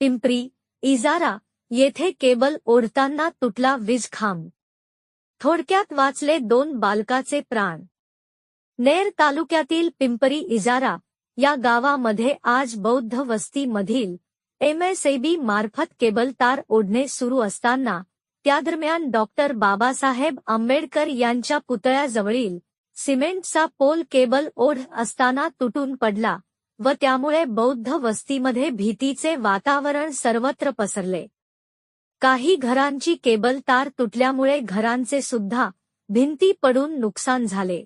पिंपरी इजारा येथे केबल ओढताना तुटला वीज खांब. थोडक्यात वाचले दोन बालकाचे प्राण. नेर तालुक्यातील पिंपरी इजारा या गावामध्ये आज बौद्ध वस्तीमधील एमएसएबी मार्फत केबल तार ओढणे सुरू असताना त्यादरम्यान डॉक्टर बाबासाहेब आंबेडकर यांच्या पुतळ्याजवळील सिमेंटचा पोल केबल ओढ असताना तुटून पडला. व त्यामुळे बौद्ध वस्तीमध्ये भीतीचे वातावरण सर्वत्र पसरले. काही घरांची केबल तार तुटल्यामुळे घरांचे सुद्धा भिंती पडून नुकसान झाले.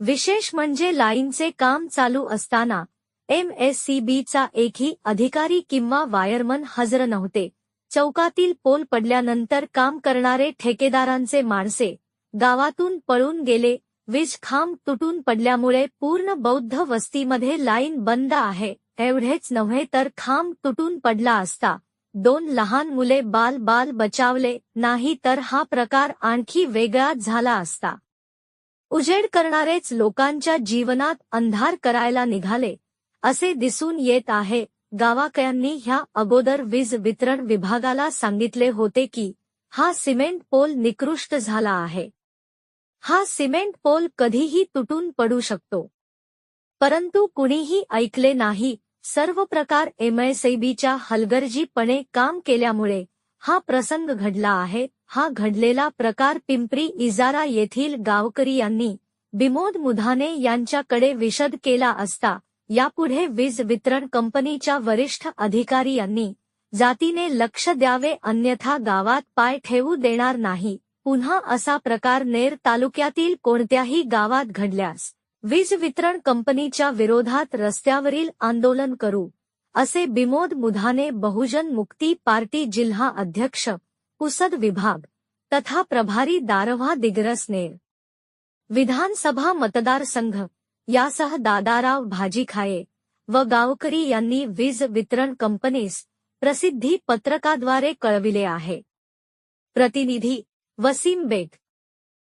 विशेष म्हणजे लाईनचे काम चालू असताना एमएससीबीचा एकही अधिकारी किंवा वायरमन हजर नव्हते. चौकातील पोल पडल्यानंतर काम करणारे ठेकेदारांचे माणसे गावातून पळून गेले वीज खांब तुटून पडल्यामुळे पूर्ण बौद्ध वस्तीमध्ये लाईन बंद आहे. एवढेच नव्हे तर खांब तुटून पडला असता. दोन लहान मुले बाल बाल बचावले नाही तर हा प्रकार आणखी वेगळाच झाला असता. उजेड करणारेच लोकांच्या जीवनात अंधार करायला निघाले. असे दिसून येत आहे. गावाकयांनी ह्या अगोदर वीज वितरण विभागाला सांगितले होते की हा सिमेंट पोल निकृष्ट झाला आहे. हा सिमेंट पोल कधीही तुटून पडू शकतो. परंतु कुणीही ऐकले नाही सर्व प्रकार एमएसएबीच्या हलगर्जीपणे काम केल्यामुळे हा प्रसंग घडला आहे. हा घडलेला प्रकार पिंपरी इजारा येथील गावकरी यांनी बिमोद मुधाने यांच्याकडे विशद केला असता यापुढे वीज वितरण कंपनीच्या वरिष्ठ अधिकारी यांनी जातीने लक्ष द्यावे अन्यथा गावात पाय ठेवू देणार नाही. पुन्हा असा प्रकार नेर तालुक्यातील कोणत्याही गावात घडल्यास वीज वितरण कंपनीच्या विरोधात रस्त्यावरील आंदोलन करू असे बिमोद मुधाने बहुजन मुक्ती पार्टी जिल्हा अध्यक्ष पुसद विभाग तथा प्रभारी दारव्हा दिग्रस नेर. विधानसभा मतदारसंघ यासह दादाराव भाजीखाये व गावकरी यांनी वीज वितरण कंपनीस प्रसिद्धी पत्रकाद्वारे कळविले आहे. प्रतिनिधी वसीम बेग.